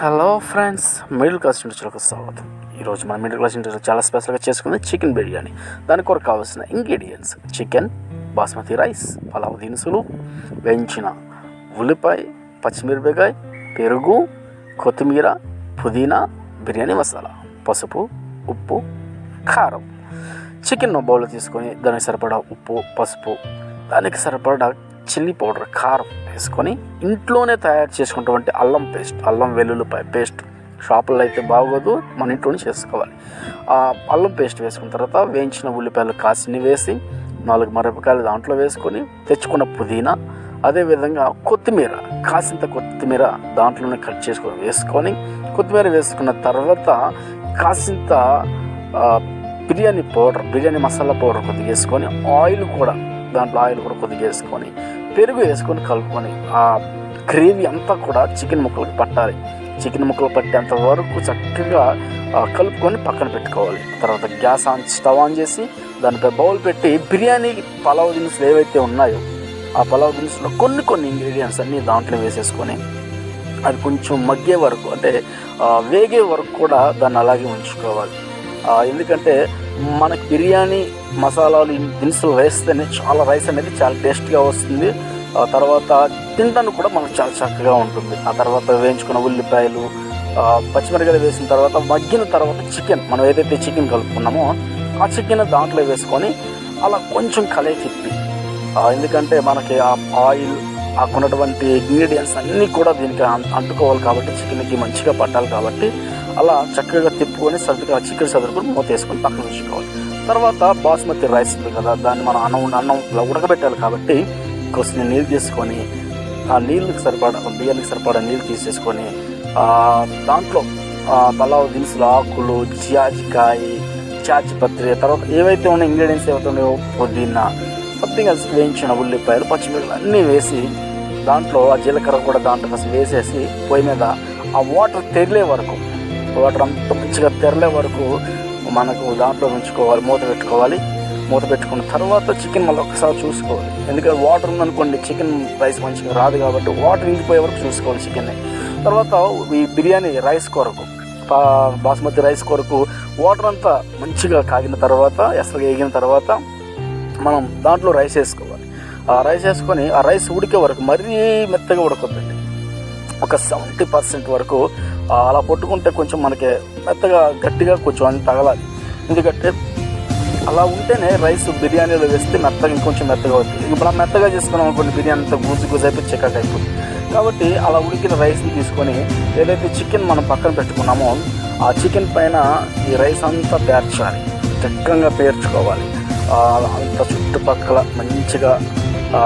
Hello friends middle class ఇంటర్వ్యూలకు స్వాగతం. ఈరోజు మన మిడిల్ క్లాస్ ఇంటర్ చాలా స్పెషల్గా చేసుకుంది చికెన్ బిర్యానీ. దాని కొరకు కావాల్సిన ingredients chicken basmati rice pulao దినుసులు వేయించిన ఉల్లిపాయ పచ్చిమిరపకాయ పెరుగు కొత్తిమీర పుదీనా బిర్యానీ మసాలా పసుపు ఉప్పు కారం. చికెన్ బౌల్ తీసుకొని దానికి సరిపడా ఉప్పు పసుపు దానికి సరిపడా చిల్లీ పౌడర్ కారం వేసుకొని ఇంట్లోనే తయారు చేసుకున్నటువంటి అల్లం పేస్ట్ అల్లం వెల్లుల్లిపాయ పేస్ట్ షాపుల్లో అయితే బాగోదు మన ఇంట్లోనే చేసుకోవాలి. ఆ అల్లం పేస్ట్ వేసుకున్న తర్వాత వేయించిన ఉల్లిపాయలు కాసిని వేసి నాలుగు మిరపకాయలు దాంట్లో వేసుకొని తెచ్చుకున్న పుదీనా అదేవిధంగా కొత్తిమీర కాసింత కొత్తిమీర దాంట్లోనే కట్ చేసుకొని వేసుకొని కొత్తిమీర వేసుకున్న తర్వాత కాసింత బిర్యానీ పౌడర్ బిర్యానీ మసాలా పౌడర్ కొద్దిగా వేసుకొని ఆయిల్ కూడా దాంట్లో ఆయిల్ కూడా కొద్దిగా వేసుకొని పెరుగు వేసుకొని కలుపుకొని ఆ గ్రేవీ అంతా కూడా చికెన్ ముక్కలకు పట్టాలి. చికెన్ ముక్కలు పట్టేంత వరకు చక్కగా కలుపుకొని పక్కన పెట్టుకోవాలి. తర్వాత గ్యాస్ ఆన్ స్టవ్ ఆన్ చేసి దానిపై బౌల్ పెట్టి బిర్యానీ పలావ్ దినుసులు ఏవైతే ఉన్నాయో ఆ పలావ్ దినుసులో కొన్ని కొన్ని ఇంగ్రీడియంట్స్ అన్నీ దాంట్లో వేసేసుకొని అది కొంచెం మగ్గే వరకు అంటే వేగే వరకు కూడా దాన్ని అలాగే ఉంచుకోవాలి. ఎందుకంటే మనకి బిర్యానీ మసాలాలు దినుసులు వేస్తేనే చాలా రైస్ అనేది చాలా టేస్ట్గా వస్తుంది. ఆ తర్వాత తినడానికి కూడా మనకు చాలా చక్కగా ఉంటుంది. ఆ తర్వాత వేయించుకున్న ఉల్లిపాయలు పచ్చిమిరకాయలు పచ్చిమిరపకాయలు వేసిన తర్వాత మగ్గిన తర్వాత చికెన్. మనం ఏదైతే చికెన్ కలుపుకున్నామో ఆ చికెన్ దాంట్లో వేసుకొని అలా కొంచెం కలయి తిప్పి ఎందుకంటే మనకి ఆ ఆయిల్ ఆ ఉన్నటువంటి ఇంగ్రీడియంట్స్ అన్నీ కూడా దీనికి అంటుకోవాలి కాబట్టి చికెన్కి మంచిగా పట్టాలి కాబట్టి అలా చక్కగా తిప్పుకొని సర్దుగా చికెన్ సదురుకొని మూత వేసుకొని పక్కన ఉంచుకోవాలి. తర్వాత బాస్మతి రైస్ ఉంది కదా దాన్ని మనం అన్నం అన్నం ఇలా ఉడకబెట్టాలి కాబట్టి కొంచెం నీళ్ళు తీసుకొని ఆ నీళ్ళకి సరిపడా బియ్యానికి సరిపడా నీళ్ళు తీసేసుకొని దాంట్లో పలావ్ దినుసులు ఆకులు జాజికాయ చాచిపత్రి తర్వాత ఏవైతే ఉన్న ఇంగ్రీడియంట్స్ ఏవైతే ఉన్నాయో పుదీనా కొద్దిగా వేయించిన ఉల్లిపాయలు పచ్చిమిరపకాయలు అన్నీ వేసి దాంట్లో ఆ జీలకర్ర కూడా దాంట్లో వేసేసి పొయ్యి మీద ఆ వాటర్ తెరిలే వరకు వాటర్ అంత మంచిగా తెరలే వరకు మనకు దాంట్లో ఉంచుకోవాలి మూత పెట్టుకోవాలి. మూత పెట్టుకున్న తర్వాత చికెన్ మళ్ళీ ఒకసారి చూసుకోవాలి. ఎందుకంటే వాటర్ ఉందనుకోండి చికెన్ రైస్ మంచిగా రాదు కాబట్టి వాటర్ ఇంకిపోయే వరకు చూసుకోవాలి చికెన్ని తర్వాత ఈ బిర్యానీ రైస్ కొరకు పా- బాస్మతి రైస్ కొరకు వాటర్ అంతా మంచిగా కాగిన తర్వాత ఎసరు వేగిన తర్వాత మనం దాంట్లో రైస్ వేసుకోవాలి. ఆ రైస్ వేసుకొని ఆ రైస్ ఉడికే వరకు మరీ మెత్తగా ఉడకొద్దండి. ఒక సెవెంటీ పర్సెంట్ వరకు అలా పట్టుకుంటే కొంచెం మనకి మెత్తగా గట్టిగా కొంచెం అని తగలాలి. ఎందుకంటే అలా ఉంటేనే రైస్ బిర్యానీలో వేస్తే మెత్తగా ఇంకొంచెం మెత్తగా అవుతుంది. ఇప్పుడు మెత్తగా చేసుకున్నాం అనుకోండి బిర్యానీ అంతా గూజు గుజు అయిపోయి చిక్కగా అయిపోతుంది. కాబట్టి అలా ఉడికిన రైస్ని తీసుకొని ఏదైతే చికెన్ మనం పక్కన పెట్టుకున్నామో ఆ చికెన్ పైన ఈ రైస్ అంతా పేర్చాలి. చక్కగా పేర్చుకోవాలి. అంత చుట్టుపక్కల మంచిగా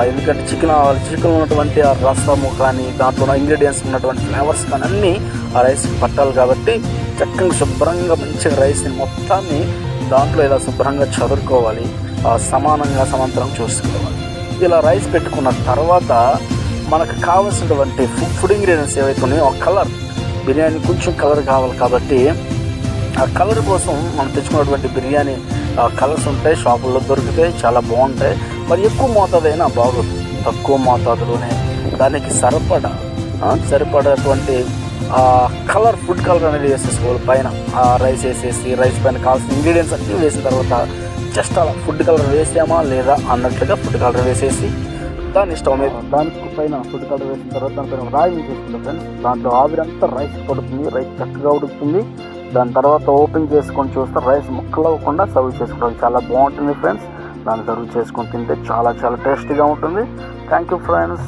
ఎందుకంటే చికెన్ చికెన్ ఉన్నటువంటి ఆ రసము కానీ దాంట్లో ఉన్న ఇంగ్రీడియంట్స్ ఉన్నటువంటి ఫ్లేవర్స్ కానీ అన్నీ ఆ రైస్ పట్టాలి కాబట్టి చక్కగా శుభ్రంగా మంచిగా రైస్ని మొత్తాన్ని దాంట్లో ఇలా శుభ్రంగా చదువుకోవాలి సమానంగా సమాంతరం చూసుకోవాలి. ఇలా రైస్ పెట్టుకున్న తర్వాత మనకు కావాల్సినటువంటి ఫుడ్ ఫుడ్ ఇంగ్రీడియంట్స్ ఏవైతే ఉన్నాయో ఆ కలర్ బిర్యానీ కొంచెం కలర్ కావాలి కాబట్టి ఆ కలర్ కోసం మనం తెచ్చుకున్నటువంటి బిర్యానీ కలర్స్ ఉంటాయి షాపుల్లో దొరుకుతాయి చాలా బాగుంటాయి. మరి ఎక్కువ మోతాదు అయినా బాగోదు తక్కువ మోతాదులోనే దానికి సరిపడా సరిపడటువంటి కలర్ ఫుడ్ కలర్ అనేది వేసేసుకోవాలి పైన. ఆ రైస్ వేసేసి రైస్ పైన కావాల్సిన ఇంగ్రీడియంట్స్ అన్నీ వేసిన తర్వాత జస్ట్ అలా ఫుడ్ కలర్ వేసామా లేదా అన్నట్లుగా ఫుడ్ కలర్ వేసేసి దాని స్టవ్ మీద దానికి పైన ఫుడ్ కలర్ వేసిన తర్వాత దానిపైన రాయి చేసుకుంటాం ఫ్రెండ్స్. దాంట్లో ఆవిరంతా రైస్ పడుతుంది రైస్ చక్కగా ఉడుకుతుంది. దాని తర్వాత ఓపెన్ చేసుకొని చూస్తే రైస్ ముక్కలు అవ్వకుండా సర్వ్ చేసుకోవడం చాలా బాగుంటుంది ఫ్రెండ్స్. దాన్ని సర్వ్ చేసుకొని తింటే చాలా చాలా టేస్టీగా ఉంటుంది. Thank you friends